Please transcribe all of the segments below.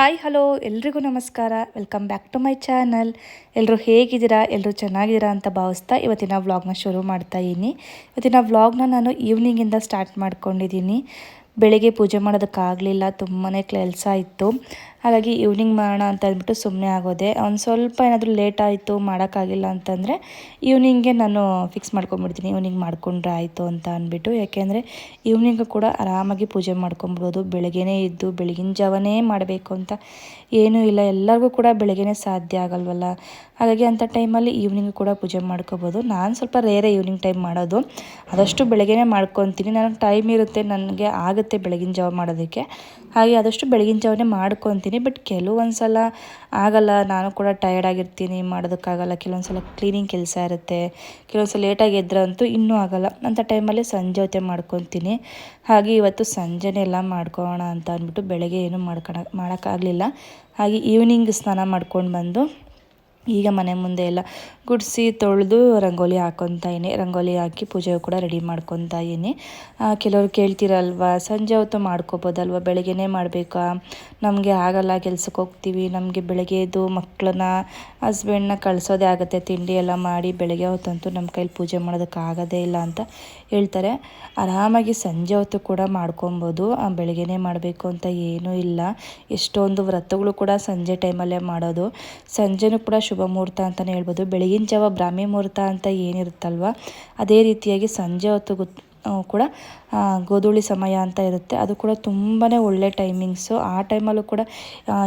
Hi, hello, ಎಲ್ರಿಗೂ ನಮಸ್ಕಾರ. Welcome back to my channel ಎಲ್ಲರೂ ಹೇಗಿದ್ದೀರಾ? ಎಲ್ಲರೂ ಚೆನ್ನಾಗಿದ್ದೀರಾ ಅಂತ ಭಾವಿಸ್ತಾ ಇವತ್ತಿನ ವ್ಲಾಗ್ನ ಶುರು ಮಾಡ್ತಾ ಇದ್ದೀನಿ. ಇವತ್ತಿನ ವ್ಲಾಗ್ನ ನಾನು ಈವ್ನಿಂಗಿಂದ ಸ್ಟಾರ್ಟ್ ಮಾಡ್ಕೊಂಡಿದ್ದೀನಿ. ಬೆಳಿಗ್ಗೆ ಪೂಜೆ ಮಾಡೋದಕ್ಕಾಗಲಿಲ್ಲ ತುಂಬಾ ಕೆಲಸ ಇತ್ತು. ಹಾಗಾಗಿ ಈವ್ನಿಂಗ್ ಮಾಡೋಣ ಅಂತ ಅಂದ್ಬಿಟ್ಟು ಸುಮ್ಮನೆ ಆಗೋದೆ. ಒಂದು ಸ್ವಲ್ಪ ಏನಾದರೂ ಲೇಟ್ ಆಯಿತು, ಮಾಡೋಕ್ಕಾಗಿಲ್ಲ ಅಂತಂದರೆ ಈವ್ನಿಂಗೆ ನಾನು ಫಿಕ್ಸ್ ಮಾಡ್ಕೊಂಬಿಡ್ತೀನಿ ಈವ್ನಿಂಗ್ ಮಾಡ್ಕೊಂಡ್ರೆ ಆಯಿತು ಅಂತ ಅಂದ್ಬಿಟ್ಟು. ಯಾಕೆಂದರೆ ಈವ್ನಿಂಗು ಕೂಡ ಆರಾಮಾಗಿ ಪೂಜೆ ಮಾಡ್ಕೊಂಬಿಡೋದು ಬೆಳಗ್ಗೆನೇ ಇದ್ದು ಬೆಳಗಿನ ಜಾವನೇ ಮಾಡಬೇಕು ಅಂತ ಏನೂ ಇಲ್ಲ. ಎಲ್ಲರಿಗೂ ಕೂಡ ಬೆಳಗ್ಗೆನೇ ಸಾಧ್ಯ ಆಗಲ್ವಲ್ಲ? ಹಾಗಾಗಿ ಅಂಥ ಟೈಮಲ್ಲಿ ಈವ್ನಿಂಗ್ ಕೂಡ ಪೂಜೆ ಮಾಡ್ಕೋಬೋದು. ನಾನು ಸ್ವಲ್ಪ ರೇರೆ ಈವ್ನಿಂಗ್ ಟೈಮ್ ಮಾಡೋದು. ಆದಷ್ಟು ಬೆಳಗ್ಗೆನೇ ಮಾಡ್ಕೊತೀನಿ. ನನಗೆ ಟೈಮ್ ಇರುತ್ತೆ, ನನಗೆ ಆಗುತ್ತೆ ಬೆಳಗಿನ ಜಾವ ಮಾಡೋದಕ್ಕೆ. ಹಾಗೆ ಆದಷ್ಟು ಬೆಳಗಿನ ಜಾವನೇ ಮಾಡ್ಕೊತೀನಿ. ಬಟ್ ಕೆಲವೊಂದು ಸಲ ಆಗಲ್ಲ. ನಾನು ಕೂಡ ಟಯರ್ಡ್ ಆಗಿರ್ತೀನಿ. ಮಾಡೋದಕ್ಕಾಗಲ್ಲ. ಕೆಲವೊಂದು ಸಲ ಕ್ಲೀನಿಂಗ್ ಕೆಲಸ ಇರುತ್ತೆ. ಕೆಲವೊಂದು ಸಲ ಲೇಟಾಗಿ ಎದ್ರಂತೂ ಇನ್ನೂ ಆಗಲ್ಲ. ಅಂಥ ಟೈಮಲ್ಲಿ ಸಂಜೆ ಹೊತ್ತೆ ಮಾಡ್ಕೊತೀನಿ. ಹಾಗೆ ಇವತ್ತು ಸಂಜೆನೇ ಎಲ್ಲ ಅಂತ ಅಂದ್ಬಿಟ್ಟು ಬೆಳಗ್ಗೆ ಏನೂ ಮಾಡ್ಕೊಳ ಮಾಡೋಕ್ಕಾಗಲಿಲ್ಲ. ಹಾಗೆ ಈವ್ನಿಂಗ್ ಸ್ನಾನ ಮಾಡ್ಕೊಂಡು ಬಂದು ಈಗ ಮನೆ ಮುಂದೆ ಎಲ್ಲ ಗುಡಿಸಿ ತೊಳೆದು ರಂಗೋಲಿ ಹಾಕೊತಾಯಿನಿ ರಂಗೋಲಿ ಹಾಕಿ ಪೂಜೆ ಕೂಡ ರೆಡಿ ಮಾಡ್ಕೊತಾಯಿನಿ ಕೆಲವರು ಕೇಳ್ತಿರಲ್ವ, ಸಂಜೆ ಹೊತ್ತು ಮಾಡ್ಕೋಬೋದಲ್ವ? ಬೆಳಗ್ಗೆನೇ ಮಾಡಬೇಕಾ? ನಮಗೆ ಆಗಲ್ಲ, ಕೆಲ್ಸಕ್ಕೆ ಹೋಗ್ತೀವಿ. ನಮಗೆ ಬೆಳಗ್ಗೆ ಮಕ್ಕಳನ್ನ ಹಸ್ಬೆಂಡ್ನ ಕಳಿಸೋದೇ ಆಗುತ್ತೆ. ತಿಂಡಿ ಎಲ್ಲ ಮಾಡಿ ಬೆಳಗ್ಗೆ ಹೊತ್ತಂತೂ ನಮ್ಮ ಕೈಲಿ ಪೂಜೆ ಮಾಡೋದಕ್ಕಾಗೋದೇ ಇಲ್ಲ ಅಂತ ಹೇಳ್ತಾರೆ. ಆರಾಮಾಗಿ ಸಂಜೆ ಹೊತ್ತು ಕೂಡ ಮಾಡ್ಕೊಬೋದು. ಬೆಳಗ್ಗೆನೇ ಮಾಡಬೇಕು ಅಂತ ಏನೂ ಇಲ್ಲ. ಎಷ್ಟೊಂದು ವ್ರತಗಳು ಕೂಡ ಸಂಜೆ ಟೈಮಲ್ಲೇ ಮಾಡೋದು. ಸಂಜೆನೂ ಕೂಡ ಶುಭ ಮುಹೂರ್ತ ಅಂತಲೇ ಹೇಳ್ಬೋದು. ಬೆಳಗಿನ ಜಾವ ಬ್ರಾಹ್ಮಿ ಮುಹೂರ್ತ ಅಂತ ಏನಿರುತ್ತಲ್ವ, ಅದೇ ರೀತಿಯಾಗಿ ಸಂಜೆ ಹೊತ್ತು ಕೂಡ ಗೋಧೂಳಿ ಸಮಯ ಅಂತ ಇರುತ್ತೆ. ಅದು ಕೂಡ ತುಂಬಾ ಒಳ್ಳೆ ಟೈಮಿಂಗ್ಸು ಆ ಟೈಮಲ್ಲೂ ಕೂಡ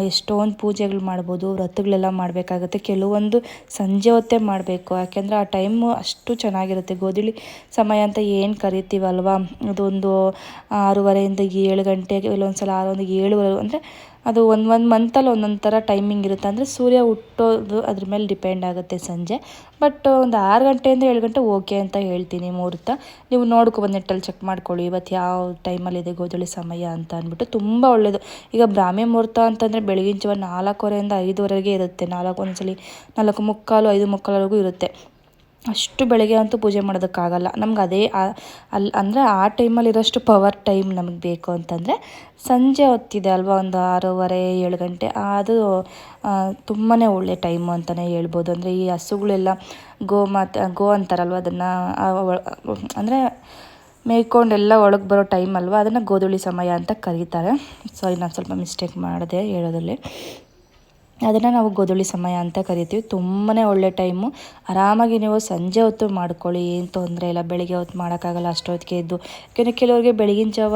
ಎಷ್ಟೊಂದು ಪೂಜೆಗಳು ಮಾಡ್ಬೋದು, ವ್ರತಗಳೆಲ್ಲ ಮಾಡಬೇಕಾಗುತ್ತೆ. ಕೆಲವೊಂದು ಸಂಜೆ ಹೊತ್ತೇ ಮಾಡಬೇಕು. ಯಾಕೆಂದರೆ ಆ ಟೈಮು ಅಷ್ಟು ಚೆನ್ನಾಗಿರುತ್ತೆ. ಗೋಧೂಳಿ ಸಮಯ ಅಂತ ಏನು ಕರಿತೀವಲ್ವ? ಅದೊಂದು ಆರೂವರೆಯಿಂದ ಏಳು ಗಂಟೆಗೆ ಕೆಲವೊಂದು ಸಲ ಆರೊಂದು ಏಳುವರೆ ಅಂದರೆ ಅದು ಒಂದು ಒಂದು ಮಂತಲ್ಲಿ ಒಂದೊಂದು ಥರ ಟೈಮಿಂಗ್ ಇರುತ್ತೆ. ಅಂದರೆ ಸೂರ್ಯ ಹುಟ್ಟೋದು ಅದ್ರ ಮೇಲೆ ಡಿಪೆಂಡ್ ಆಗುತ್ತೆ ಸಂಜೆ. ಬಟ್ ಒಂದು ಆರು ಗಂಟೆಯಿಂದ ಏಳು ಗಂಟೆ ಓಕೆ ಅಂತ ಹೇಳ್ತೀನಿ ಮುಹೂರ್ತ. ನೀವು ನೋಡ್ಕೊಬಂದು ನೆಟ್ಟಲ್ಲಿ ಚೆಕ್ ಮಾಡ್ಕೊಳ್ಳಿ. ಇವತ್ತು ಯಾವ ಟೈಮಲ್ಲಿದೆ ಗೋಧಳಿ ಸಮಯ ಅಂತ ಅಂದ್ಬಿಟ್ಟು ತುಂಬ ಒಳ್ಳೆಯದು ಈಗ ಬ್ರಾಹ್ಮಿ ಮುಹೂರ್ತ ಅಂತಂದರೆ ಬೆಳಗಿನ ಜಾವ ನಾಲ್ಕೂವರೆಯಿಂದ ಐದುವರೆಗೆ ಇರುತ್ತೆ. ನಾಲ್ಕು ಒಂದ್ಸಲಿ ನಾಲ್ಕು ಮುಕ್ಕಾಲು, ಐದು ಮುಕ್ಕಾಲವರೆಗೂ ಇರುತ್ತೆ. ಅಷ್ಟು ಬೆಳಗ್ಗೆ ಅಂತೂ ಪೂಜೆ ಮಾಡೋದಕ್ಕಾಗಲ್ಲ. ನಮ್ಗೆ ಅದೇ ಅಲ್ಲಿ ಅಂದರೆ ಆ ಟೈಮಲ್ಲಿ ಇರೋಷ್ಟು ಪವರ್ ಟೈಮ್ ನಮಗೆ ಬೇಕು ಅಂತಂದರೆ ಸಂಜೆ ಹೊತ್ತಿದೆ ಅಲ್ವಾ, ಒಂದು ಆರೂವರೆ, ಏಳು ಗಂಟೆ. ಅದು ತುಂಬಾ ಒಳ್ಳೆ ಟೈಮು ಅಂತಲೇ ಹೇಳ್ಬೋದು. ಅಂದರೆ ಈ ಹಸುಗಳೆಲ್ಲ ಗೋ ಮಾತ, ಗೋ ಅಂತಾರಲ್ವ, ಅದನ್ನು ಅಂದರೆ ಮೇಯ್ಕೊಂಡೆಲ್ಲ ಒಳಗೆ ಬರೋ ಟೈಮ್ ಅಲ್ವಾ, ಅದನ್ನು ಗೋಧೂಳಿ ಸಮಯ ಅಂತ ಕರೀತಾರೆ. ಸಾರಿ ನಾನು ಸ್ವಲ್ಪ ಮಿಸ್ಟೇಕ್ ಮಾಡಿದೆ ಹೇಳೋದ್ರಲ್ಲಿ ಅದನ್ನು ನಾವು ಗೋಧೂಳಿ ಸಮಯ ಅಂತ ಕರಿತೀವಿ. ತುಂಬಾ ಒಳ್ಳೆ ಟೈಮು ಆರಾಮಾಗಿ ನೀವು ಸಂಜೆ ಹೊತ್ತು ಮಾಡ್ಕೊಳ್ಳಿ. ಏನು ತೊಂದರೆ ಇಲ್ಲ. ಬೆಳಿಗ್ಗೆ ಹೊತ್ತು ಮಾಡೋಕ್ಕಾಗಲ್ಲ. ಅಷ್ಟೊತ್ತಿಗೆ ಎದ್ದು. ಯಾಕೆಂದರೆ ಕೆಲವರಿಗೆ ಬೆಳಗಿನ ಜಾವ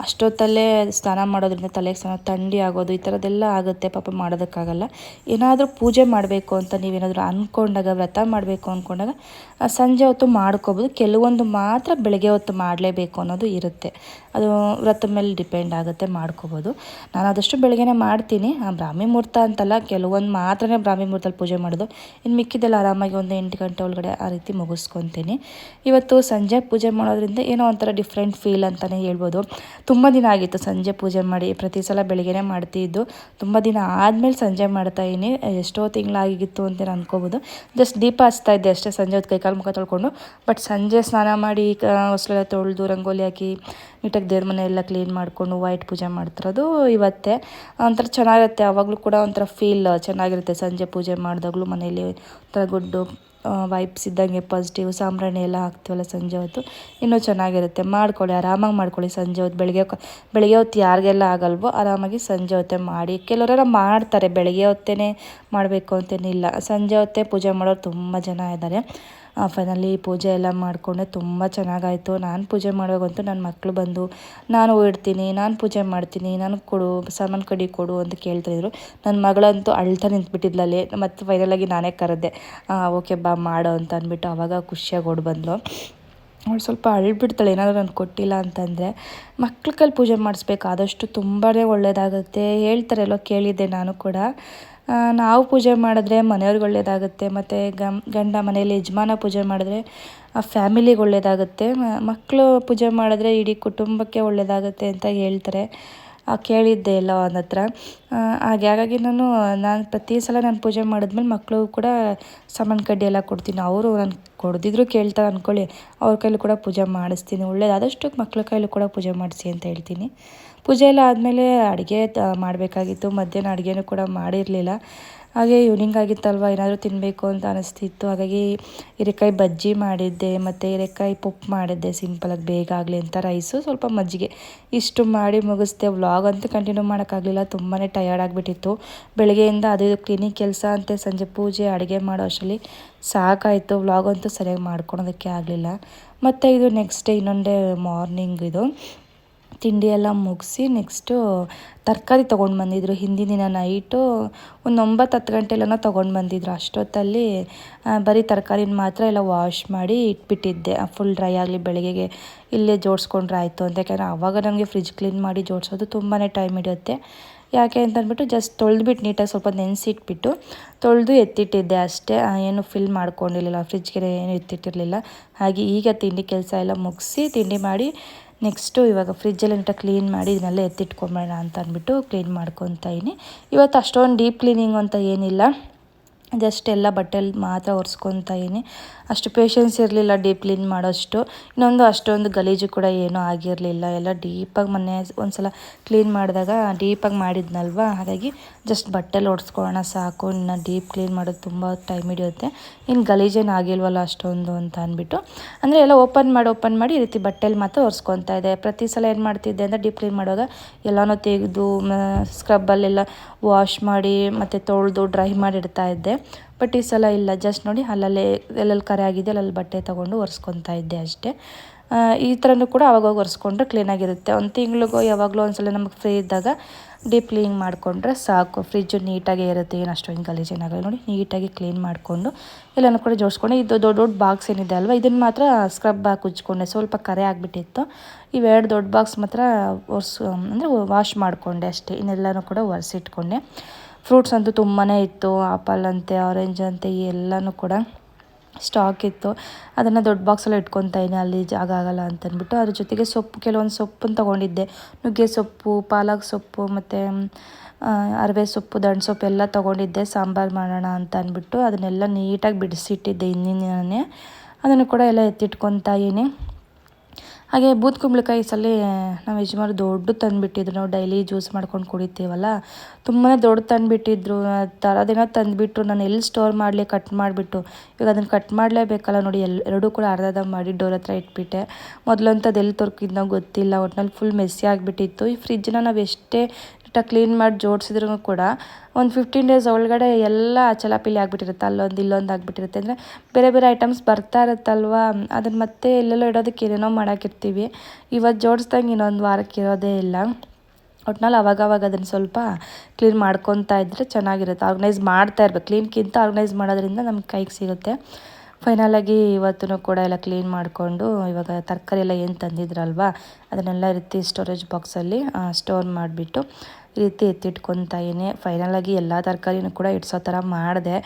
ಅಷ್ಟೊತ್ತಲ್ಲೇ ಸ್ನಾನ ಮಾಡೋದ್ರಿಂದ ತಲೆಗೆ ಸ್ನಾನ, ಥಂಡಿ ಆಗೋದು ಈ ಥರದ್ದೆಲ್ಲ ಆಗುತ್ತೆ. ಪಾಪ ಮಾಡೋದಕ್ಕಾಗಲ್ಲ. ಏನಾದರೂ ಪೂಜೆ ಮಾಡಬೇಕು ಅಂತ ನೀವೇನಾದರೂ ಅಂದ್ಕೊಂಡಾಗ ವ್ರತ ಮಾಡಬೇಕು ಅಂದ್ಕೊಂಡಾಗ ಸಂಜೆ ಹೊತ್ತು ಮಾಡ್ಕೋಬೋದು. ಕೆಲವೊಂದು ಮಾತ್ರ ಬೆಳಗ್ಗೆ ಹೊತ್ತು ಮಾಡಲೇಬೇಕು ಅನ್ನೋದು ಇರುತ್ತೆ. ಅದು ವ್ರತದ ಮೇಲೆ ಡಿಪೆಂಡ್ ಆಗುತ್ತೆ. ಮಾಡ್ಕೋಬೋದು. ನಾನು ಆದಷ್ಟು ಬೆಳಗ್ಗೆನೇ ಮಾಡ್ತೀನಿ. ಆ ಬ್ರಾಹ್ಮಿ ಮುಹೂರ್ತ ಅಂತಲ್ಲ ಕೆಲವೊಂದು ಮಾತ್ರನೇ ಬ್ರಾಹ್ಮಿ ಮುಹೂರ್ತದಲ್ಲಿ ಪೂಜೆ ಮಾಡೋದು. ಇನ್ನು ಮಿಕ್ಕಿದ್ದೆಲ್ಲ ಆರಾಮಾಗಿ ಒಂದು ಎಂಟು ಗಂಟೆ ಒಳಗಡೆ ಆ ರೀತಿ ಮುಗಿಸ್ಕೊತೀನಿ. ಇವತ್ತು ಸಂಜೆ ಪೂಜೆ ಮಾಡೋದ್ರಿಂದ ಏನೋ ಒಂಥರ ಡಿಫ್ರೆಂಟ್ ಫೀಲ್ ಅಂತಲೇ ಹೇಳ್ಬೋದು. ತುಂಬ ದಿನ ಆಗಿತ್ತು ಸಂಜೆ ಪೂಜೆ ಮಾಡಿ, ಪ್ರತಿ ಸಲ ಬೆಳಗ್ಗೆನೇ ಮಾಡ್ತಿದ್ದು. ತುಂಬ ದಿನ ಆದಮೇಲೆ ಸಂಜೆ ಮಾಡ್ತಾಯಿನಿ ಎಷ್ಟೋ ತಿಂಗಳಾಗಿತ್ತು ಅಂತ ಅನ್ಕೋಬೋದು. ಜಸ್ಟ್ ದೀಪ ಹಚ್ತಾ ಇದ್ದೆ ಅಷ್ಟೇ ಸಂಜೆ ಹೊತ್ತು ಕೈಕಾಲು ಮುಖ ತೊಳ್ಕೊಂಡು. ಬಟ್ ಸಂಜೆ ಸ್ನಾನ ಮಾಡಿ ಹೊಸಲೆಲ್ಲ ತೊಳೆದು ರಂಗೋಲಿ ಹಾಕಿ, ನೀಟಾಗಿ ದೇವ್ರ ಮನೆ ಎಲ್ಲ ಕ್ಲೀನ್ ಮಾಡಿಕೊಂಡು ವೈಟ್ ಪೂಜೆ ಮಾಡ್ತಿರೋದು ಇವತ್ತೇ. ಒಂಥರ ಚೆನ್ನಾಗಿರುತ್ತೆ. ಆವಾಗಲೂ ಕೂಡ ಒಂಥರ ಫೀಲ್ ಚೆನ್ನಾಗಿರುತ್ತೆ. ಸಂಜೆ ಪೂಜೆ ಮಾಡಿದಾಗಲೂ ಮನೇಲಿ ಒಂಥರ ಗುಡ್ಡು ವೈಪ್ಸ್ ಇದ್ದಂಗೆ ಪಾಸಿಟಿವ್ ಸಾಂಬ್ರಾಣಿ ಎಲ್ಲ ಹಾಕ್ತೀವಲ್ಲ ಸಂಜೆ ಹೊತ್ತು. ಇನ್ನೂ ಚೆನ್ನಾಗಿರುತ್ತೆ. ಮಾಡ್ಕೊಳ್ಳಿ, ಆರಾಮಾಗಿ ಮಾಡ್ಕೊಳ್ಳಿ ಸಂಜೆ ಹೊತ್ತು. ಬೆಳಗ್ಗೆ ಬೆಳಗ್ಗೆ ಹೊತ್ತು ಯಾರಿಗೆಲ್ಲ ಆಗಲ್ವೋ ಆರಾಮಾಗಿ ಸಂಜೆ ಹೊತ್ತೆ ಮಾಡಿ. ಕೆಲವರೆಲ್ಲ ಮಾಡ್ತಾರೆ, ಬೆಳಗ್ಗೆ ಹೊತ್ತೇ ಮಾಡಬೇಕು ಅಂತೇನಿಲ್ಲ. ಸಂಜೆ ಹೊತ್ತೇ ಪೂಜೆ ಮಾಡೋರು ತುಂಬ ಜನ ಇದ್ದಾರೆ. ಫೈನಲಿ ಪೂಜೆ ಎಲ್ಲ ಮಾಡಿಕೊಂಡೆ. ತುಂಬ ಚೆನ್ನಾಗಾಯಿತು. ನಾನು ಪೂಜೆ ಮಾಡುವಾಗಂತೂ ನನ್ನ ಮಕ್ಕಳು ಬಂದು, ನಾನು ಇಡ್ತೀನಿ ನಾನು ಪೂಜೆ ಮಾಡ್ತೀನಿ, ನನಗೆ ಕೊಡು, ಸಾಮಾನು ಕಡಿ ಕೊಡು ಅಂತ ಕೇಳ್ತಾಯಿದ್ರು ನನ್ನ ಮಗಳಂತೂ ಅಳ್ತಾ ನಿಂತ್ಬಿಟ್ಟಿದ್ಲಲ್ಲಿ. ಮತ್ತು ಫೈನಲಾಗಿ ನಾನೇ ಕರೆದೆ ಓಕೆ ಬಾ, ಮಾಡೋ ಅಂತ ಅಂದ್ಬಿಟ್ಟು ಆವಾಗ ಖುಷಿಯಾಗಿ ಓಡಿ ಬಂದಳು ಅವಳು ಸ್ವಲ್ಪ ಅಳ್ಬಿಡ್ತಾಳೆ, ಏನಾದರೂ ನಾನು ಕೊಟ್ಟಿಲ್ಲ ಅಂತಂದರೆ, ಮಕ್ಳ ಕೈಲಿ ಪೂಜೆ ಮಾಡಿಸ್ಬೇಕು? ಆದಷ್ಟು ತುಂಬಾ ಒಳ್ಳೆಯದಾಗುತ್ತೆ ಹೇಳ್ತಾರೆ ಎಲ್ಲೋ ಕೇಳಿದ್ದೆ ನಾನು ಕೂಡ. ನಾವು ಪೂಜೆ ಮಾಡಿದ್ರೆ ಮನೆಯವ್ರಿಗೆ ಒಳ್ಳೆಯದಾಗುತ್ತೆ ಮತ್ತು ಗಂಡ ಮನೆಯಲ್ಲಿ ಯಜಮಾನ ಪೂಜೆ ಮಾಡಿದ್ರೆ ಆ ಫ್ಯಾಮಿಲಿಗೆ ಒಳ್ಳೆಯದಾಗುತ್ತೆ ಮಕ್ಕಳು ಪೂಜೆ ಮಾಡಿದ್ರೆ ಇಡೀ ಕುಟುಂಬಕ್ಕೆ ಒಳ್ಳೆಯದಾಗುತ್ತೆ ಅಂತ ಹೇಳ್ತಾರೆ. ಕೇಳಿದ್ದೆ ಎಲ್ಲ ಅವನ ಹತ್ರ. ಹಾಗೆ ಹಾಗಾಗಿ ನಾನು ನಾನು ಪ್ರತಿ ಸಲ ನಾನು ಪೂಜೆ ಮಾಡಿದ್ಮೇಲೆ ಮಕ್ಕಳು ಕೂಡ ಸಾಮಾನು ಕಡ್ಡಿ ಎಲ್ಲ ಕೊಡ್ತೀನಿ. ಅವರು ನಾನು ಕೊಡ್ದಿದ್ರು ಕೇಳ್ತಾರೆ ಅಂದ್ಕೊಳ್ಳಿ ಅವ್ರ ಕೈಲೂ ಕೂಡ ಪೂಜೆ ಮಾಡಿಸ್ತೀನಿ. ಒಳ್ಳೇದು ಆದಷ್ಟು ಮಕ್ಳ ಕೈಲೂ ಕೂಡ ಪೂಜೆ ಮಾಡಿಸಿ ಅಂತ ಹೇಳ್ತೀನಿ. ಪೂಜೆ ಎಲ್ಲ ಆದಮೇಲೆ ಅಡುಗೆ ಮಾಡಬೇಕಾಗಿತ್ತು. ಮಧ್ಯಾಹ್ನ ಅಡುಗೆನೂ ಕೂಡ ಮಾಡಿರಲಿಲ್ಲ. ಹಾಗೆ ಈವ್ನಿಂಗ್ ಆಗಿತ್ತಲ್ವ? ಏನಾದರೂ ತಿನ್ನಬೇಕು ಅಂತ ಅನಿಸ್ತಿತ್ತು. ಹಾಗಾಗಿ ಹೀರೆಕಾಯಿ ಬಜ್ಜಿ ಮಾಡಿದ್ದೆ, ಮತ್ತು ಹೀರೆಕಾಯಿ ಪುಪ್ಪು ಮಾಡಿದ್ದೆ ಸಿಂಪಲಾಗಿ ಬೇಗ ಆಗಲಿ ಅಂತ ರೈಸು ಸ್ವಲ್ಪ ಮಜ್ಜಿಗೆ. ಇಷ್ಟು ಮಾಡಿ ಮುಗಿಸ್ದೆ. ವ್ಲಾಗ್ ಅಂತೂ ಕಂಟಿನ್ಯೂ ಮಾಡೋಕ್ಕಾಗಲಿಲ್ಲ. ತುಂಬಾ ಟಯರ್ಡ್ ಆಗಿಬಿಟ್ಟಿತ್ತು. ಬೆಳಗ್ಗೆಯಿಂದ ಅದು ಇದು ಕ್ಲೀನಿಂಗ್ ಕೆಲಸ ಅಂತೆ ಸಂಜೆ ಪೂಜೆ, ಅಡುಗೆ ಮಾಡೋ ಅಷ್ಟರಲ್ಲಿ ಸಾಕಾಯಿತು. ವ್ಲಾಗ್ ಅಂತೂ ಸರಿಯಾಗಿ ಮಾಡ್ಕೊಳೋದಕ್ಕೆ ಆಗಲಿಲ್ಲ. ಮತ್ತು ಇದು ನೆಕ್ಸ್ಟ್ ಡೇ ಇನ್ನೊಂದೇ ಮಾರ್ನಿಂಗ್ ಇದು. ತಿಂಡಿ ಎಲ್ಲ ಮುಗಿಸಿ ನೆಕ್ಸ್ಟು ತರಕಾರಿ ತೊಗೊಂಡು ಬಂದಿದ್ರು. ಹಿಂದಿನ ದಿನ ನೈಟು ಒಂದು ಒಂಬತ್ತು ಹತ್ತು ಗಂಟೆಲೆಲ್ಲ ತೊಗೊಂಡು ಬಂದಿದ್ರು. ಅಷ್ಟೊತ್ತಲ್ಲಿ ಬರೀ ತರಕಾರಿನ ಮಾತ್ರ ಎಲ್ಲ ವಾಶ್ ಮಾಡಿ ಇಟ್ಬಿಟ್ಟಿದ್ದೆ. ಫುಲ್ ಡ್ರೈ ಆಗಲಿ, ಬೆಳಗ್ಗೆಗೆ ಇಲ್ಲೇ ಜೋಡಿಸ್ಕೊಂಡ್ರೆ ಆಯಿತು ಅಂತ. ಯಾಕಂದರೆ ಆವಾಗ ನನಗೆ ಫ್ರಿಜ್ ಕ್ಲೀನ್ ಮಾಡಿ ಜೋಡಿಸೋದು ತುಂಬಾ ಟೈಮ್ ಹಿಡಿಯುತ್ತೆ. ಯಾಕೆ ಅಂತಂದ್ಬಿಟ್ಟು ಜಸ್ಟ್ ತೊಳೆದ್ಬಿಟ್ಟು ನೀಟಾಗಿ ಸ್ವಲ್ಪ ನೆನೆಸಿಟ್ಬಿಟ್ಟು ತೊಳೆದು ಎತ್ತಿಟ್ಟಿದ್ದೆ ಅಷ್ಟೇ. ಏನು ಫಿಲ್ ಮಾಡ್ಕೊಂಡಿರಲಿಲ್ಲ. ಫ್ರಿಜ್ಗೆ ಏನು ಎತ್ತಿಟ್ಟಿರಲಿಲ್ಲ. ಹಾಗೆ ಈಗ ತಿಂಡಿ ಕೆಲಸ ಎಲ್ಲ ಮುಗಿಸಿ ತಿಂಡಿ ಮಾಡಿ ನೆಕ್ಸ್ಟು ಇವಾಗ ಫ್ರಿಜ್ಜಲ್ಲಿ ಇಂಟ ಕ್ಲೀನ್ ಮಾಡಿ ಇದನ್ನೆಲ್ಲ ಎತ್ತಿಟ್ಕೊಂಬೇಡ ಅಂತ ಅಂದ್ಬಿಟ್ಟು ಕ್ಲೀನ್ ಮಾಡ್ಕೊತಾ ಇದ್ದೀನಿ. ಇವತ್ತು ಅಷ್ಟೊಂದು ಡೀಪ್ ಕ್ಲೀನಿಂಗ್ ಅಂತ ಏನಿಲ್ಲ. ಜಸ್ಟ್ ಎಲ್ಲ ಬಟ್ಟೆಲಿ ಮಾತ್ರ ಒರೆಸ್ಕೊತಾ ಇದ್ದೀನಿ. ಅಷ್ಟು ಪೇಷನ್ಸ್ ಇರಲಿಲ್ಲ ಡೀಪ್ ಕ್ಲೀನ್ ಮಾಡೋಷ್ಟು. ಇನ್ನೊಂದು ಅಷ್ಟೊಂದು ಗಲೀಜು ಕೂಡ ಏನೂ ಆಗಿರಲಿಲ್ಲ. ಎಲ್ಲ ಡೀಪಾಗಿ ಮೊನ್ನೆ ಒಂದು ಸಲ ಕ್ಲೀನ್ ಮಾಡಿದಾಗ ಡೀಪಾಗಿ ಮಾಡಿದ್ನಲ್ವ? ಹಾಗಾಗಿ ಜಸ್ಟ್ ಬಟ್ಟೆಲಿ ಒಡ್ಸ್ಕೊಳ್ಳೋಣ ಸಾಕು. ಇನ್ನು ಡೀಪ್ ಕ್ಲೀನ್ ಮಾಡೋದು ತುಂಬ ಟೈಮ್ ಹಿಡಿಯುತ್ತೆ. ಇನ್ನು ಗಲೀಜೇನು ಆಗಿಲ್ವಲ್ಲ ಅಷ್ಟೊಂದು ಅಂತ ಅಂದ್ಬಿಟ್ಟು. ಅಂದರೆ ಎಲ್ಲ ಓಪನ್ ಮಾಡಿ ಓಪನ್ ಮಾಡಿ ಈ ರೀತಿ ಬಟ್ಟೆಲಿ ಮಾತ್ರ ಒರೆಸ್ಕೊತಾ ಇದೆ. ಪ್ರತಿ ಸಲ ಏನು ಮಾಡ್ತಿದ್ದೆ ಅಂದರೆ ಡೀಪ್ ಕ್ಲೀನ್ ಮಾಡುವಾಗ ಎಲ್ಲನೂ ತೆಗೆದು ಸ್ಕ್ರಬ್ಬಲ್ಲೆಲ್ಲ ವಾಶ್ ಮಾಡಿ ಮತ್ತು ತೊಳೆದು ಡ್ರೈ ಮಾಡಿ ಇಡ್ತಾ ಇದ್ದೆ. ಬಟ್ ಈ ಸಲ ಇಲ್ಲ. ಜಸ್ಟ್ ನೋಡಿ ಅಲ್ಲಲ್ಲೇ ಎಲ್ಲೆಲ್ಲಿ ಕರೆ ಆಗಿದೆ ಅಲ್ಲಲ್ಲಿ ಬಟ್ಟೆ ತೊಗೊಂಡು ಒರೆಸ್ಕೊತಾ ಇದ್ದೆ ಅಷ್ಟೇ. ಈ ಥರನೂ ಕೂಡ ಅವಾಗವಾಗ ಒರೆಸ್ಕೊಂಡ್ರೆ ಕ್ಲೀನಾಗಿರುತ್ತೆ ಒಂದು ತಿಂಗಳಿಗೋ ಯಾವಾಗಲೂ ಒಂದ್ಸಲ ನಮಗೆ ಫ್ರೀ ಇದ್ದಾಗ ಡೀಪ್ ಕ್ಲೀನ್ ಮಾಡಿಕೊಂಡ್ರೆ ಸಾಕು. ಫ್ರಿಜ್ಜು ನೀಟಾಗೇ ಇರುತ್ತೆ, ಏನು ಅಷ್ಟೊಂದು ಗಲೀಜೇನಾಗಲ್ಲ ನೋಡಿ, ನೀಟಾಗಿ ಕ್ಲೀನ್ ಮಾಡಿಕೊಂಡು ಎಲ್ಲನೂ ಕೂಡ ಜೋಡಿಸ್ಕೊಂಡು. ಇದು ದೊಡ್ಡ ದೊಡ್ಡ ಬಾಕ್ಸ್ ಏನಿದೆ ಅಲ್ವಾ ಇದನ್ನು ಮಾತ್ರ ಸ್ಕ್ರಬ್ ಹಾಕಿ ಉಜ್ಕೊಂಡೆ. ಸ್ವಲ್ಪ ಕರೆ ಆಗಿಬಿಟ್ಟಿತ್ತು. ಇವೆರಡು ದೊಡ್ಡ ಬಾಕ್ಸ್ ಮಾತ್ರ ಒರೆಸು, ಅಂದರೆ ವಾಶ್ ಮಾಡಿಕೊಂಡೆ ಅಷ್ಟೇ. ಇನ್ನೆಲ್ಲನೂ ಕೂಡ ಒರೆಸಿಟ್ಕೊಂಡೆ. ಫ್ರೂಟ್ಸ್ ಅಂತೂ ತುಂಬಾ ಇತ್ತು, ಆಪಲ್ ಅಂತೆ ಆರೆಂಜ್ ಅಂತೆ ಎಲ್ಲನೂ ಕೂಡ ಸ್ಟಾಕ್ ಇತ್ತು. ಅದನ್ನು ದೊಡ್ಡ ಬಾಕ್ಸಲ್ಲಿ ಇಟ್ಕೊತಾ ಇದ್ದೀನಿ ಅಲ್ಲಿ ಜಾಗ ಆಗಲ್ಲ ಅಂತಂದ್ಬಿಟ್ಟು. ಅದ್ರ ಜೊತೆಗೆ ಸೊಪ್ಪು, ಕೆಲವೊಂದು ಸೊಪ್ಪನ್ನು ತೊಗೊಂಡಿದ್ದೆ. ನುಗ್ಗೆ ಸೊಪ್ಪು, ಪಾಲಕ್ ಸೊಪ್ಪು, ಮತ್ತು ಅರವೆ ಸೊಪ್ಪು, ದಂಡು ಸೊಪ್ಪು ಎಲ್ಲ ತೊಗೊಂಡಿದ್ದೆ. ಸಾಂಬಾರು ಮಾಡೋಣ ಅಂತ ಅಂದ್ಬಿಟ್ಟು ಅದನ್ನೆಲ್ಲ ನೀಟಾಗಿ ಬಿಡಿಸಿಟ್ಟಿದ್ದೆ ಹಿಂದಿನ ಅದನ್ನು ಕೂಡ ಎಲ್ಲ ಎತ್ತಿಟ್ಕೊತಾ ಇದ್ದೀನಿ. ಹಾಗೆ ಬೂದ್ ಕುಂಬಳಕಾಯಿ ಸಲ ನಮ್ಮ ಯಜಮಾನ್ರು ದೊಡ್ಡ ತಂದುಬಿಟ್ಟಿದ್ರು. ನಾವು ಡೈಲಿ ಜ್ಯೂಸ್ ಮಾಡ್ಕೊಂಡು ಕುಡಿತೀವಲ್ಲ? ತುಂಬಾ ದೊಡ್ಡ ತಂದುಬಿಟ್ಟಿದ್ರು. ದಿನ ತಂದುಬಿಟ್ರು. ನಾನು ಎಲ್ಲಿ ಸ್ಟೋರ್ ಮಾಡಲಿ ಕಟ್ ಮಾಡಿಬಿಟ್ಟು. ಇವಾಗ ಅದನ್ನು ಕಟ್ ಮಾಡಲೇಬೇಕಲ್ಲ ನೋಡಿ, ಎಲ್, ಎರಡೂ ಕೂಡ ಅರ್ಧ ಮಾಡಿ ಡೋರ್ ಹತ್ರ ಇಟ್ಬಿಟ್ಟೆ. ಮೊದಲಂಥದ್ದು ಎಲ್ಲಿ ತೊರ್ಕಿದ್ನೋ ಗೊತ್ತಿಲ್ಲ. ಒಟ್ನಲ್ಲಿ ಫುಲ್ ಮೆಸ್ಸಿ ಆಗಿಬಿಟ್ಟಿತ್ತು. ಈ ಫ್ರಿಜ್ನ ನಾವು ಎಷ್ಟೇ ಕ್ಲೀನ್ ಮಾಡಿ ಜೋಡಿಸಿದ್ರು ಕೂಡ ಒಂದು ಫಿಫ್ಟೀನ್ ಡೇಸ್ ಒಳಗಡೆ ಎಲ್ಲ ಚಲಾಪಿಲಿ ಆಗಿಬಿಟ್ಟಿರುತ್ತೆ, ಅಲ್ಲೊಂದು ಇಲ್ಲೊಂದು ಆಗಿಬಿಟ್ಟಿರುತ್ತೆ. ಅಂದರೆ ಬೇರೆ ಬೇರೆ ಐಟಮ್ಸ್ ಬರ್ತಾ ಇರುತ್ತಲ್ವಾ? ಅದನ್ನು ಮತ್ತೆ ಎಲ್ಲೆಲ್ಲೋ ಇಡೋದಕ್ಕೆ ಏನೇನೋ ಮಾಡೋಕ್ಕಿರ್ತೀವಿ ಇವತ್ತು ಜೋಡಿಸ್ದಂಗೆ ಇನ್ನೊಂದು ವಾರಕ್ಕೆ ಇರೋದೇ ಇಲ್ಲ. ಒಟ್ನಲ್ಲಿ ಅವಾಗವಾಗ ಅದನ್ನು ಸ್ವಲ್ಪ ಕ್ಲೀನ್ ಮಾಡ್ಕೊತಾ ಇದ್ದರೆ ಚೆನ್ನಾಗಿರುತ್ತೆ. ಆರ್ಗನೈಸ್ ಮಾಡ್ತಾ ಇರ್ಬೇಕು. ಕ್ಲೀನ್ಗಿಂತ ಆರ್ಗನೈಸ್ ಮಾಡೋದ್ರಿಂದ ನಮ್ಗೆ ಕೈಗೆ ಸಿಗುತ್ತೆ. ಫೈನಲಾಗಿ ಇವತ್ತು ಕೂಡ ಎಲ್ಲ ಕ್ಲೀನ್ ಮಾಡಿಕೊಂಡು, ಇವಾಗ ತರಕಾರಿ ಎಲ್ಲ ಏನು ತಂದಿದ್ರಲ್ವಾ? ಅದನ್ನೆಲ್ಲ ರೀತಿ ಸ್ಟೋರೇಜ್ ಬಾಕ್ಸಲ್ಲಿ ಸ್ಟೋರ್ ಮಾಡಿಬಿಟ್ಟು. ಈ ರೀತಿ ಎತ್ತಿಟ್ಕೊತಾಯಿನಿ ಫೈನಲಾಗಿ ಎಲ್ಲ ತರಕಾರಿನೂ ಕೂಡ ಇಡ್ಸೋ ಥರ ಮಾಡಿದೆ.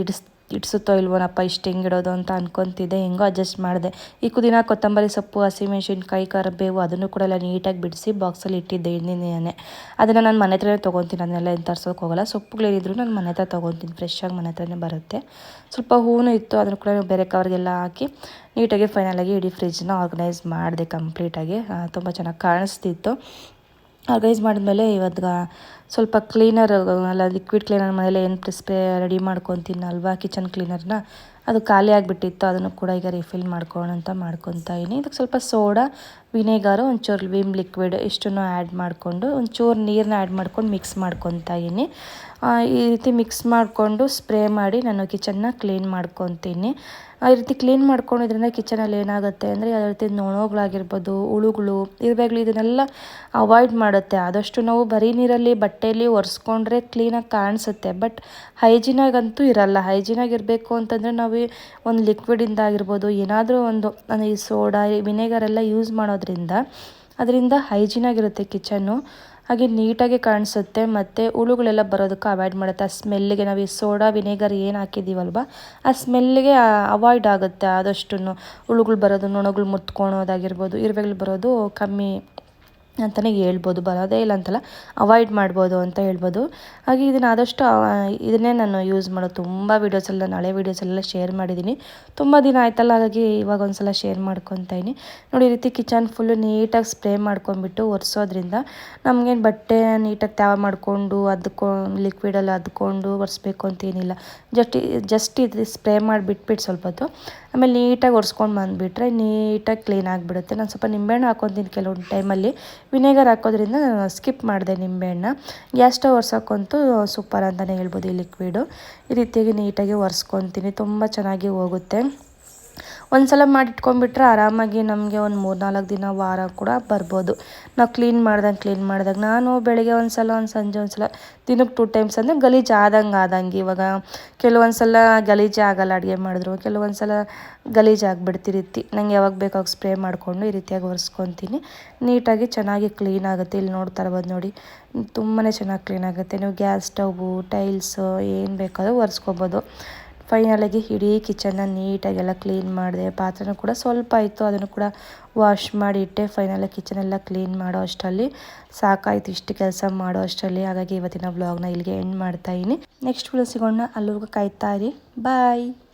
ಇಡ್ಸ್, ಇಡ್ಸುತ್ತೋ ಇಲ್ವೋನಪ್ಪ ಇಷ್ಟು ಹೆಂಗೆ ಇಡೋದು ಅಂತ ಅನ್ಕೊತಿದ್ದೆ. ಹೆಂಗೋ ಅಡ್ಜಸ್ಟ್ ಮಾಡಿದೆ. ಈ ಕುದಿನ ಕೊತ್ತಂಬರಿ ಸೊಪ್ಪು ಹಸಿಮೆಣ್ಸಿನ್ಕಾಯಿ ಕರಿಬೇವು ಅದನ್ನು ಕೂಡ ಎಲ್ಲ ನೀಟಾಗಿ ಬಿಡಿಸಿ ಬಾಕ್ಸಲ್ಲಿ ಇಟ್ಟಿದ್ದೆ ಇನ್ನಿನೇ ಅದನ್ನು ನಾನು ಮನೆ ಹತ್ರನೇ ತೊಗೊತೀನಿ. ಅದನ್ನೆಲ್ಲ ಏನು ತರ್ಸೋಕೆ ಹೋಗಲ್ಲ. ಸೊಪ್ಪುಗಳೇನಿದ್ರು ನಾನು ಮನೆ ಹತ್ರ ತೊಗೊತೀನಿ. ಫ್ರೆಶ್ಶಾಗಿ ಮನೆ ಹತ್ರನೇ ಬರುತ್ತೆ. ಸ್ವಲ್ಪ ಹೂವು ಇತ್ತು. ಅದನ್ನು ಕೂಡ ಬೇರೆ ಕವರ್ಗೆಲ್ಲ ಹಾಕಿ ನೀಟಾಗಿ ಫೈನಲಾಗಿ ಇಡೀ ಫ್ರಿಜ್ನ ಆರ್ಗನೈಸ್ ಮಾಡಿದೆ ಕಂಪ್ಲೀಟಾಗಿ ತುಂಬ ಚೆನ್ನಾಗಿ ಕಾಣಿಸ್ತಿತ್ತು. ಆರ್ಗನೈಸ್ ಮಾಡಿದ್ಮೇಲೆ ಇವತ್ತು ಸ್ವಲ್ಪ ಕ್ಲೀನರ್ ಅಲ್ಲ ಲಿಕ್ವಿಡ್ ಕ್ಲೀನರ್ ಮನೇಲಿ ಏನು ಸ್ಪ್ರೇ ರೆಡಿ ಮಾಡ್ಕೊತೀನಲ್ವಾ ಕಿಚನ್ ಕ್ಲೀನರ್ನ ಅದು ಖಾಲಿ ಆಗಿಬಿಟ್ಟಿತ್ತು, ಅದನ್ನು ಕೂಡ ಈಗ ರಿಫಿಲ್ ಮಾಡ್ಕೊಳ್ಳೋಣ ಅಂತ ಮಾಡ್ಕೊತಾ ಇದೀನಿ. ಇದಕ್ಕೆ ಸ್ವಲ್ಪ ಸೋಡಾ ವಿನೆಗಾರು ಒಂಚೂರು ವಿಮ್ ಲಿಕ್ವಿಡ್ ಇಷ್ಟನ್ನು ಆ್ಯಡ್ ಮಾಡಿಕೊಂಡು ಒಂಚೂರು ನೀರನ್ನ ಆ್ಯಡ್ ಮಾಡ್ಕೊಂಡು ಮಿಕ್ಸ್ ಮಾಡ್ಕೊತಾ ಇದ್ದೀನಿ. ಈ ರೀತಿ ಮಿಕ್ಸ್ ಮಾಡಿಕೊಂಡು ಸ್ಪ್ರೇ ಮಾಡಿ ನಾನು ಕಿಚನ್ನ ಕ್ಲೀನ್ ಮಾಡ್ಕೊತೀನಿ. ಆ ರೀತಿ ಕ್ಲೀನ್ ಮಾಡ್ಕೊಂಡಿದ್ರಿಂದ ಕಿಚನಲ್ಲಿ ಏನಾಗುತ್ತೆ ಅಂದರೆ ಯಾವ ರೀತಿ ನೊಣಗಳಾಗಿರ್ಬೋದು, ಹುಳುಗಳು ಇರುವೆಗಳು ಇದನ್ನೆಲ್ಲ ಅವಾಯ್ಡ್ ಮಾಡುತ್ತೆ. ಆದಷ್ಟು ನಾವು ಬರೀ ನೀರಲ್ಲಿ ಬಟ್ಟೆಯಲ್ಲಿ ಒರೆಸ್ಕೊಂಡ್ರೆ ಕ್ಲೀನಾಗಿ ಕಾಣಿಸುತ್ತೆ. ಬಟ್ ಹೈಜಿನಾಗಂತೂ ಇರಲ್ಲ. ಹೈಜಿನಾಗಿರಬೇಕು ಅಂತಂದರೆ ನಾವು ಒಂದು ಲಿಕ್ವಿಡಿಂದ ಆಗಿರ್ಬೋದು ಏನಾದರೂ ಒಂದು ಈ ಸೋಡಾ ವಿನೆಗರ್ ಎಲ್ಲ ಯೂಸ್ ಮಾಡೋದ್ರಿಂದ ಅದರಿಂದ ಹೈಜಿನಾಗಿರುತ್ತೆ ಕಿಚನ್ನು. ಹಾಗೆ ನೀಟಾಗಿ ಕಾಣಿಸುತ್ತೆ ಮತ್ತು ಹುಳುಗಳೆಲ್ಲ ಬರೋದಕ್ಕೆ ಅವಾಯ್ಡ್ ಮಾಡುತ್ತೆ. ಆ ಸ್ಮೆಲ್ಲಿಗೆ ನಾವು ಈ ಸೋಡಾ ವಿನೆಗರ್ ಏನು ಹಾಕಿದ್ದೀವಲ್ವ? ಆ ಸ್ಮೆಲ್ಲಿಗೆ ಅವಾಯ್ಡ್ ಆಗುತ್ತೆ ಆದಷ್ಟು ಹುಳುಗಳು ಬರೋದು, ನೊಣಗಳು ಮುತ್ಕೊಳೋದಾಗಿರ್ಬೋದು, ಇರುವೆಗಳು ಬರೋದು ಕಮ್ಮಿ ಅಂತಲೇ ಹೇಳ್ಬೋದು, ಬರೋದೇ ಇಲ್ಲ ಅಂತಲ್ಲ. ಅವಾಯ್ಡ್ ಮಾಡ್ಬೋದು ಅಂತ ಹೇಳ್ಬೋದು. ಹಾಗೆ ಇದನ್ನು ಆದಷ್ಟು ಇದನ್ನೇ ನಾನು ಯೂಸ್ ಮಾಡೋದು ತುಂಬ ವೀಡಿಯೋಸೆಲ್ಲ ನಾನು ಹಳೆ ವೀಡಿಯೋಸೆಲ್ಲ ಶೇರ್ ಮಾಡಿದ್ದೀನಿ ತುಂಬ ದಿನ ಆಯ್ತಲ್ಲ, ಹಾಗಾಗಿ ಇವಾಗ ಒಂದ್ಸಲ ಶೇರ್ ಮಾಡ್ಕೊತಾಯಿನಿ ನೋಡಿ ರೀತಿ ಕಿಚನ್ ಫುಲ್ಲು ನೀಟಾಗಿ ಸ್ಪ್ರೇ ಮಾಡ್ಕೊಂಡ್ಬಿಟ್ಟು ಒರೆಸೋದ್ರಿಂದ ನಮಗೇನು ಬಟ್ಟೆ ನೀಟಾಗಿ ತ್ಯಾವ ಮಾಡಿಕೊಂಡು ಅದ್ಕೊ ಲಿಕ್ವಿಡಲ್ಲಿ ಅದ್ಕೊಂಡು ಒರೆಸ್ಬೇಕು ಅಂತ ಏನಿಲ್ಲ. ಜಸ್ಟ್ ಜಸ್ಟ್ ಇದು ಸ್ಪ್ರೇ ಮಾಡಿ ಬಿಟ್ಬಿಟ್ಟು ಸ್ವಲ್ಪ ಹೊತ್ತು ಆಮೇಲೆ ನೀಟಾಗಿ ಒರೆಸ್ಕೊಂಡು ಬಂದುಬಿಟ್ರೆ ನೀಟಾಗಿ ಕ್ಲೀನ್ ಆಗಿಬಿಡುತ್ತೆ. ನಾನು ಸ್ವಲ್ಪ ನಿಂಬೆಹಣ್ಣು ಹಾಕೊತೀನಿ ಕೆಲವೊಂದು ಟೈಮಲ್ಲಿ ವಿನೆಗರ್ ಹಾಕೋದ್ರಿಂದ ನಾನು ಸ್ಕಿಪ್ ಮಾಡಿದೆ ನಿಂಬೆಹಣ್ಣು ಗ್ಯಾಸ್ ಸ್ಟವ್ ಒರ್ಸೋಕ್ಕಂತೂ ಸೂಪರ್ ಅಂತಲೇ ಹೇಳ್ಬೋದು ಈ ಲಿಕ್ವಿಡು ಈ ರೀತಿಯಾಗಿ ನೀಟಾಗಿ ಒರೆಸ್ಕೊತೀನಿ. ತುಂಬ ಚೆನ್ನಾಗಿ ಹೋಗುತ್ತೆ. ಒಂದ್ಸಲ ಮಾಡಿಟ್ಕೊಂಡ್ಬಿಟ್ರೆ ಆರಾಮಾಗಿ ನಮಗೆ ಒಂದು ಮೂರು ನಾಲ್ಕು ದಿನ, ವಾರ ಕೂಡ ಬರ್ಬೋದು. ನಾವು ಕ್ಲೀನ್ ಮಾಡ್ದಂಗೆ ಕ್ಲೀನ್ ಮಾಡ್ದಾಗ, ನಾನು ಬೆಳಗ್ಗೆ ಒಂದು ಸಲ ಒಂದು ಸಂಜೆ ಒಂದು ಸಲ ದಿನಕ್ಕೆ ಟೂ ಟೈಮ್ಸ್ ಅಂದರೆ ಗಲೀಜು ಆದಂಗೆ ಆದಂಗೆ ಇವಾಗ. ಕೆಲವೊಂದು ಸಲ ಗಲೀಜೇ ಆಗಲ್ಲ ಅಡುಗೆ ಮಾಡಿದ್ರು ಕೆಲವೊಂದು ಸಲ ಗಲೀಜು ರೀತಿ. ನಂಗೆ ಯಾವಾಗ ಬೇಕಾಗ ಸ್ಪ್ರೇ ಮಾಡಿಕೊಂಡು ಈ ರೀತಿಯಾಗಿ ಒರೆಸ್ಕೊತೀನಿ. ನೀಟಾಗಿ ಚೆನ್ನಾಗಿ ಕ್ಲೀನ್ ಆಗುತ್ತೆ. ಇಲ್ಲಿ ನೋಡ್ತಾ ಇರ್ಬೋದು ನೋಡಿ ತುಂಬಾ ಚೆನ್ನಾಗಿ ಕ್ಲೀನ್ ಆಗುತ್ತೆ. ನೀವು ಗ್ಯಾಸ್ ಸ್ಟವ್, ಟೈಲ್ಸು ಏನು ಬೇಕಾದ್ರೂ ಒರೆಸ್ಕೊಬೋದು. ಫೈನಲಾಗಿ ಇಡೀ ಕಿಚನ್ನ ನೀಟಾಗೆಲ್ಲ ಕ್ಲೀನ್ ಮಾಡಿದೆ. ಪಾತ್ರೆನೂ ಕೂಡ ಸ್ವಲ್ಪ ಇತ್ತು. ಅದನ್ನು ಕೂಡ ವಾಶ್ ಮಾಡಿ ಇಟ್ಟೆ. ಫೈನಲಾಗಿ ಕಿಚನೆಲ್ಲ ಕ್ಲೀನ್ ಮಾಡೋ ಅಷ್ಟರಲ್ಲಿ, ಸಾಕಾಯಿತು ಇಷ್ಟು ಕೆಲಸ ಮಾಡೋ ಅಷ್ಟರಲ್ಲಿ. ಹಾಗಾಗಿ ಇವತ್ತಿನ ವ್ಲಾಗ್ನ ಇಲ್ಲಿಗೆ ಎಂಡ್ ಮಾಡ್ತಾ ಇದ್ದೀನಿ. ನೆಕ್ಸ್ಟ್ ವಿಡಿಯೋ ಸಿಗೋಣ. ಅಲ್ಲಿವರೆಗೂ ಕಾಯ್ತಾ ಇರಿ. ಬಾಯ್.